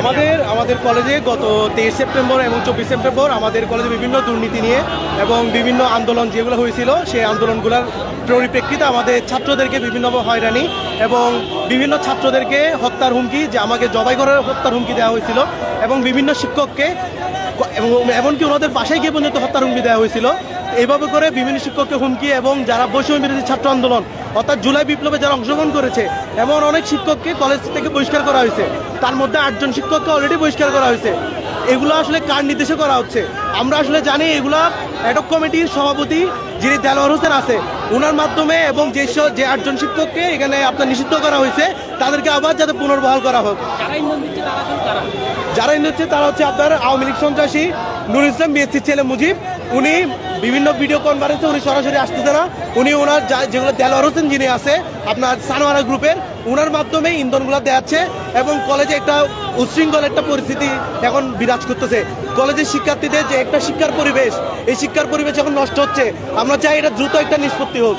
আমাদের আমাদের কলেজে গত তেইশ সেপ্টেম্বর এবং চব্বিশ সেপ্টেম্বর আমাদের কলেজে বিভিন্ন দুর্নীতি নিয়ে এবং বিভিন্ন আন্দোলন যেগুলো হয়েছিল, সেই আন্দোলনগুলোর পরিপ্রেক্ষিতে আমাদের ছাত্রদেরকে বিভিন্নভাবে হয়রানি এবং বিভিন্ন ছাত্রদেরকে হত্যার হুমকি, যে আমাকে জবাই করে হত্যার হুমকি দেওয়া হয়েছিল এবং বিভিন্ন শিক্ষককে এমনকি ওনাদের বাসায় গিয়ে পর্যন্ত হত্যার হুমকি দেওয়া হয়েছিল। এইভাবে করে বিভিন্ন শিক্ষককে হুমকি এবং যারা বৈষম্য বিরোধী ছাত্র আন্দোলন অর্থাৎ জুলাই বিপ্লবে যারা অংশগ্রহণ করেছে এমন অনেক শিক্ষককে কলেজ থেকে বহিষ্কার করা হয়েছে। তার মধ্যে আটজন শিক্ষককে অলরেডি বহিষ্কার করা হয়েছে। এগুলো আসলে কার নির্দেশে করা হচ্ছে? আমরা আসলে জানি এগুলা অ্যাডক কমিটির সভাপতি যিনি দেলোয়ার হোসেন আছে ওনার মাধ্যমে এবং যে যে আটজন শিক্ষককে এখানে আপনার নিষিদ্ধ করা হয়েছে তাদেরকে আবার যাতে পুনর্বহাল করা হোক। যারা ইন্ধন হচ্ছে তারা হচ্ছে আপনার আওয়ামী লীগ সন্ত্রাসী নুর ইসলাম বিএসসি ছেলে মুজিব। উনি বিভিন্ন ভিডিও কনফারেন্সে উনি সরাসরি আসতেছে না। উনি ওনার যা- যেগুলো দেলোয়ার হোসেন যিনি আছে আপনার সানোয়ারা গ্রুপের ওনার মাধ্যমে ইন্ধনগুলো দেওয়াচ্ছে এবং কলেজে একটা উচ্ছৃঙ্খল একটা পরিস্থিতি এখন বিরাজ করতেছে। কলেজের শিক্ষার্থীদের যে একটা শিক্ষার পরিবেশ এই শিক্ষার পরিবেশ এখন নষ্ট হচ্ছে। আমরা চাই এটা দ্রুত একটা নিষ্পত্তি হোক।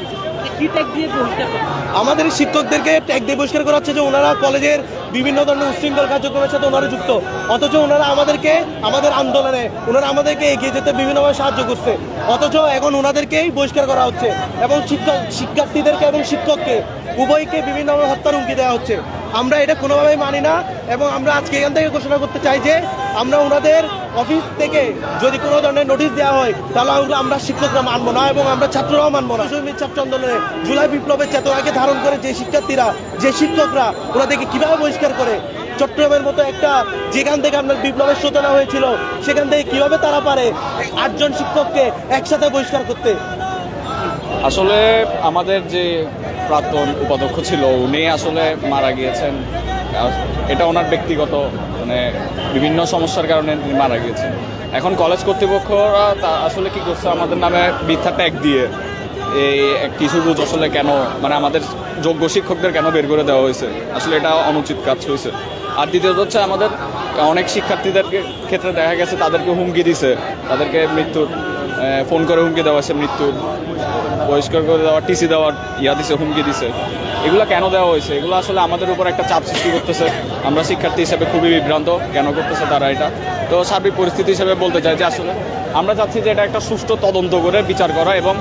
আমাদের শিক্ষকদেরকে ট্যাগ দিয়ে বহিষ্কার করা হচ্ছে যে ওনারা কলেজের বিভিন্ন ধরনের উশৃঙ্খল কার্যক্রমের সাথে ওনারা যুক্ত। অথচ ওনারা আমাদেরকে, আমাদের আন্দোলনে, ওনারা আমাদেরকে এগিয়ে যেতে বিভিন্নভাবে সাহায্য করছে। অথচ এখন ওনাদেরকেই বহিষ্কার করা হচ্ছে এবং শিক্ষক শিক্ষার্থীদেরকে এবং শিক্ষককে, উভয়কে বিভিন্নভাবে হত্যার হুমকি দেওয়া হচ্ছে। আমরা এটা কোনোভাবেই মানি না এবং আমরা আজকে এখান থেকে ঘোষণা করতে চাই যে, আমরা ওনাদের অফিস থেকে যদি কোনো ধরনের নোটিশ দেওয়া হয়, তাহলে আমরা শিক্ষকরা মানবো না এবং আমরা ছাত্ররাও মানবো না। শহীদ ছাত্র আন্দোলনে জুলাই বিপ্লবের চেতনাকে ধারণ করে যে শিক্ষার্থীরা, যে শিক্ষকরা ওনাদেরকে কীভাবে বহিষ্কার করে চট্টগ্রামের মতো একটা যেখান থেকে আপনার বিপ্লবের সূচনা হয়েছিল, সেখান থেকে কীভাবে তারা পারে আটজন শিক্ষককে একসাথে বহিষ্কার করতে? আসলে আমাদের যে প্রাক্তন উপাধ্যক্ষ ছিল, উনি আসলে মারা গিয়েছেন। এটা ওনার ব্যক্তিগত মানে বিভিন্ন সমস্যার কারণে তিনি মারা গিয়েছেন। এখন কলেজ কর্তৃপক্ষরা আসলে কি করছে, আমাদের নামে মিথ্যা ট্যাগ দিয়ে এই কিছু বুঝ আসলে কেন মানে আমাদের যোগ্য শিক্ষকদের কেন বের করে দেওয়া হয়েছে? আসলে এটা অনুচিত কাজ হয়েছে। আর দ্বিতীয়ত হচ্ছে আমাদের অনেক শিক্ষার্থীদের ক্ষেত্রে দেখা গেছে তাদেরকে হুমকি দিছে। তাদেরকে মৃত্যুর ফোন করে হুমকি দেওয়া হয়েছে মৃত্যুর বহিষ্কার করে দেওয়া, টিসি দেওয়ার ইয়া দিছে, হুমকি দিছে। এগুলো কেন দেওয়া হয়েছে? এগুলো আসলে আমাদের উপর একটা চাপ সৃষ্টি করতেছে। আমরা শিক্ষার্থী হিসেবে খুবই বিভ্রান্ত কেন করতেছে তারা এটা। তো সার্বিক পরিস্থিতি হিসেবে বলতে চাই যে আসলে আমরা চাচ্ছি যে এটা একটা সুষ্ঠু তদন্ত করে বিচার করা এবং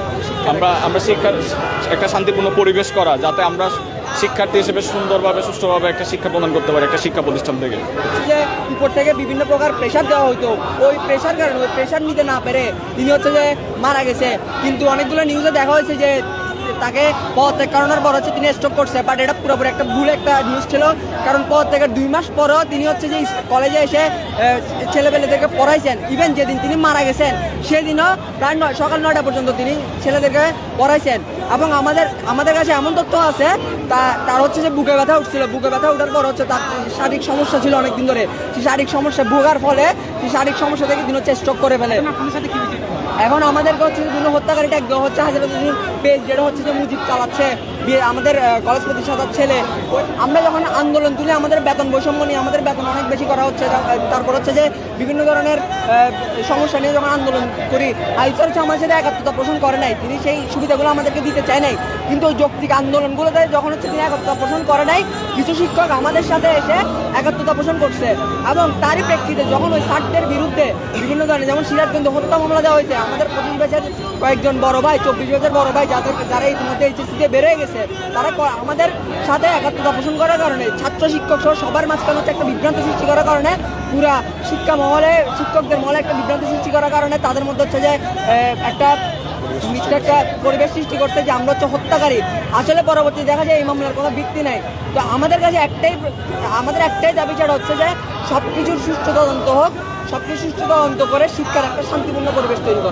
আমরা আমরা শিক্ষার একটা শান্তিপূর্ণ পরিবেশ করা, যাতে আমরা শিক্ষার্থী হিসেবে সুন্দরভাবে সুস্থভাবে একটা শিক্ষা প্রদান করতে পারি একটা শিক্ষা প্রতিষ্ঠান থেকে। যে উপর থেকে বিভিন্ন প্রকার প্রেশার দেওয়া হতো ওই প্রেশার কারণে, ওই প্রেশার নিতে না পেরে তিনি হচ্ছে যে মারা গেছে। কিন্তু অনেকগুলো নিউজে দেখা হয়েছে যে তাকে পদ ত্যাগ করানোর পর হচ্ছে তিনি স্ট্রোক করছে। বাট এটা পুরোপুরি একটা ভুল একটা নিউজ ছিল, কারণ পদ থেকে দুই মাস পরও তিনি হচ্ছে যে কলেজে এসে ছেলেপেলেদেরকে পড়াইছেন। ইভেন যেদিন তিনি মারা গেছেন, সেদিনও প্রায় নয় সকাল নয়টা পর্যন্ত তিনি ছেলেদেরকে পড়াইছেন। এবং আমাদের আমাদের কাছে এমন তথ্য আছে, তা তার হচ্ছে যে বুকে ব্যথা উঠছিল। বুকে ব্যথা ওঠার পর হচ্ছে তার শারীরিক সমস্যা ছিল অনেকদিন ধরে। সেই শারীরিক সমস্যা ভোগার ফলে সেই শারীরিক সমস্যা থেকে তিনি হচ্ছে স্ট্রোক করে ফেলে। এখন আমাদেরকে হচ্ছে হত্যাকারীটা হচ্ছে হাজার পেজ যেটা হচ্ছে যে মুজিব চালাচ্ছে। আমাদের কলেজ প্রতিষ্ঠাতার ছেলে। আমরা যখন আন্দোলন তুলে আমাদের বেতন বৈষম্য নিয়ে আমাদের বেতন অনেক বেশি করা হচ্ছে তারপর হচ্ছে যে বিভিন্ন ধরনের সমস্যা নিয়ে যখন আন্দোলন করি আইসর আমার সাথে একাত্মতা পোষণ করে নাই, তিনি সেই সুবিধাগুলো আমাদেরকে দিতে চায় নাই। কিন্তু যৌক্তিক আন্দোলনগুলোতে যখন হচ্ছে তিনি একাত্মতা পোষণ করে নাই, কিছু শিক্ষক আমাদের সাথে এসে একাত্মতা পোষণ করছে। এবং তারই প্রেক্ষিতে যখন ওই ষাটের বিরুদ্ধে বিভিন্ন ধরনের, যেমন সিরাজগঞ্জ হত্যা মামলা দেওয়া হয়েছে, আমাদের পঁচিশ বছর কয়েকজন বড় ভাই, চব্বিশ বছর বড় ভাই, যাদের, যারা ইতিমধ্যে এইচএসসিতে বেড়ে গেছে তারা ক- আমাদের সাথে একাত্মতা পোষণ করার কারণে, ছাত্র শিক্ষক সহ সবার মাঝখানে হচ্ছে একটা বিভ্রান্ত সৃষ্টি করার কারণে, পুরা শিক্ষা মহলে, শিক্ষকদের মহলে একটা বিভ্রান্ত সৃষ্টি করার কারণে তাদের মধ্যে হচ্ছে যে একটা মিথ্যা একটা পরিবেশ সৃষ্টি করছে যে আমরা হচ্ছে হত্যাকারী। আসলে পরবর্তী দেখা যায় এই মামলার কোনো ভিত্তি নাই। তো আমাদের কাছে একটাই আমাদের একটাই দাবি ছাড়া হচ্ছে যে সব কিছুর সুষ্ঠু তদন্ত হোক সব কিছু সুষ্ঠু তদন্ত করে শিক্ষার একটা শান্তিপূর্ণ পরিবেশ তৈরি করা